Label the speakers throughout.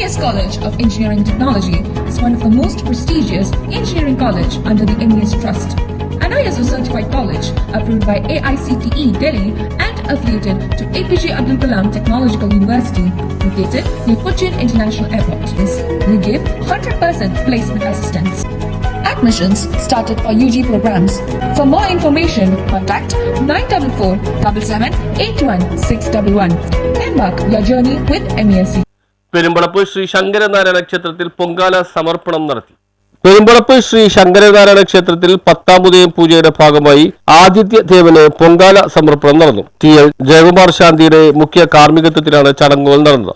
Speaker 1: MES College of Engineering Technology is one of the most prestigious engineering college under the MES Trust. An ISO certified college approved by AICTE Delhi and affiliated to APJ Abdul Kalam Technological University located near Cochin International Airport. We give 100% placement assistance. Admissions started for UG programs. For more information, contact 944 81611. Embark your journey with. MESC.
Speaker 2: പെരുമ്പളപ്പ് Shri Shankaranarayana ക്ഷേത്രത്തിൽ പൊങ്കാല സമർപ്പണം നടത്തി. പെരുമ്പളപ്പ് ശ്രീ ശങ്കരനാരായണ ക്ഷേത്രത്തിൽ പത്താമുദയം പൂജയുടെ ഭാഗമായി ആദിത്യ ദേവന് പൊങ്കാല സമർപ്പണം നടന്നു. T L Jayakumar ശാന്തിയുടെ മുഖ്യ കാർമ്മികത്വത്തിലാണ് ചടങ്ങുകൾ നടന്നത്.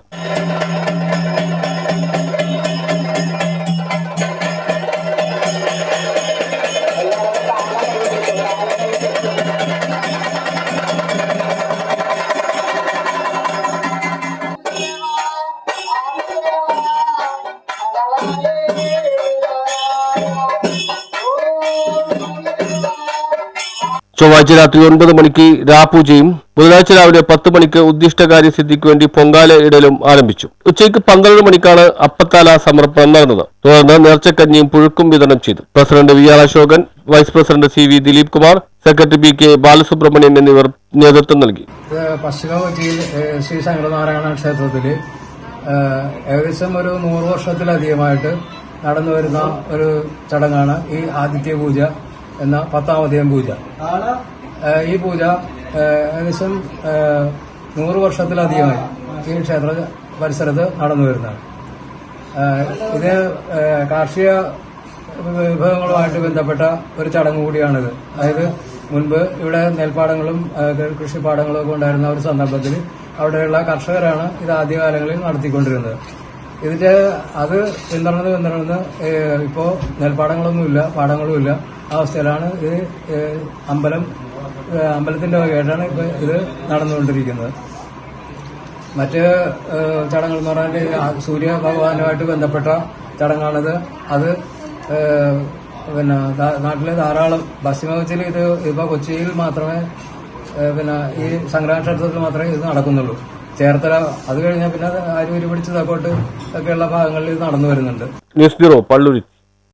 Speaker 2: ചൊവ്വാഴ്ച രാത്രി ഒൻപത് മണിക്ക് രാപൂജയും ബുധനാഴ്ച രാവിലെ പത്ത് മണിക്ക് ഉദ്ദിഷ്ടകാര്യ സിദ്ധിക്ക് വേണ്ടി പൊങ്കാല ഇടലും ആരംഭിച്ചു. ഉച്ചയ്ക്ക് പന്ത്രണ്ട് മണിക്കാണ് അപ്പത്താല സമർപ്പണം നടന്നത്. തുടർന്ന് നേർച്ചക്കഞ്ഞിയും പുഴുക്കും വിതരണം ചെയ്തു. President V R Ashokan vice president C V Dileep Kumar secretary P K Balasubramanian എന്നിവർ നേതൃത്വം നൽകി.
Speaker 3: പശ്ചിമ ശ്രീ ക്ഷേത്രത്തിൽ ഏകദേശം ഒരു നൂറ് വർഷത്തിലധികമായിട്ട് നടന്നു വരുന്ന ഒരു ചടങ്ങാണ് ഈ ആദിത്യ പൂജ. എന്ന പത്താമതയം പൂജ. ഈ പൂജ ഏകദേശം നൂറ് വർഷത്തിലധികമായി ഈ ക്ഷേത്ര പരിസരത്ത് നടന്നു വരുന്നതാണ്. ഇത് കാർഷിക വിഭവങ്ങളുമായിട്ട് ബന്ധപ്പെട്ട ഒരു ചടങ്ങ് കൂടിയാണിത്. അതായത് മുൻപ് ഇവിടെ നെൽപ്പാടങ്ങളും കൃഷിപ്പാടങ്ങളും ഒക്കെ ഉണ്ടായിരുന്ന ഒരു സന്ദർഭത്തിൽ അവിടെയുള്ള കർഷകരാണ് ഇത് ആദ്യകാലങ്ങളിൽ നടത്തിക്കൊണ്ടിരുന്നത്. ഇതിന്റെ അത് പിന്തുടർന്ന് പിന്തുടർന്ന് ഇപ്പോൾ നെൽപ്പാടങ്ങളൊന്നുമില്ല പാടങ്ങളുമില്ല. അവസ്ഥയിലാണ് ഇത് അമ്പലം അമ്പലത്തിന്റെ വകയായിട്ടാണ് ഇപ്പൊ ഇത് നടന്നുകൊണ്ടിരിക്കുന്നത്. മറ്റ് ചടങ്ങുകൾ എന്ന് പറഞ്ഞാൽ സൂര്യ ഭഗവാനുമായിട്ട് ബന്ധപ്പെട്ട ചടങ്ങാണിത്. അത് പിന്നെ നാട്ടിലെ ധാരാളം പശ്ചിമകച്ചിൽ ഇത് ഇപ്പൊ കൊച്ചിയിൽ മാത്രമേ പിന്നെ ഈ സംഗ്രാമ മാത്രമേ ഇത് നടക്കുന്നുള്ളൂ. ചേർത്തല അത് കഴിഞ്ഞാൽ പിന്നെ അത് ആരൂര് പിടിച്ച് തക്കോട്ട് ഒക്കെയുള്ള ഭാഗങ്ങളിൽ ഇത് നടന്നു വരുന്നുണ്ട്.
Speaker 2: News bureau Palluruthy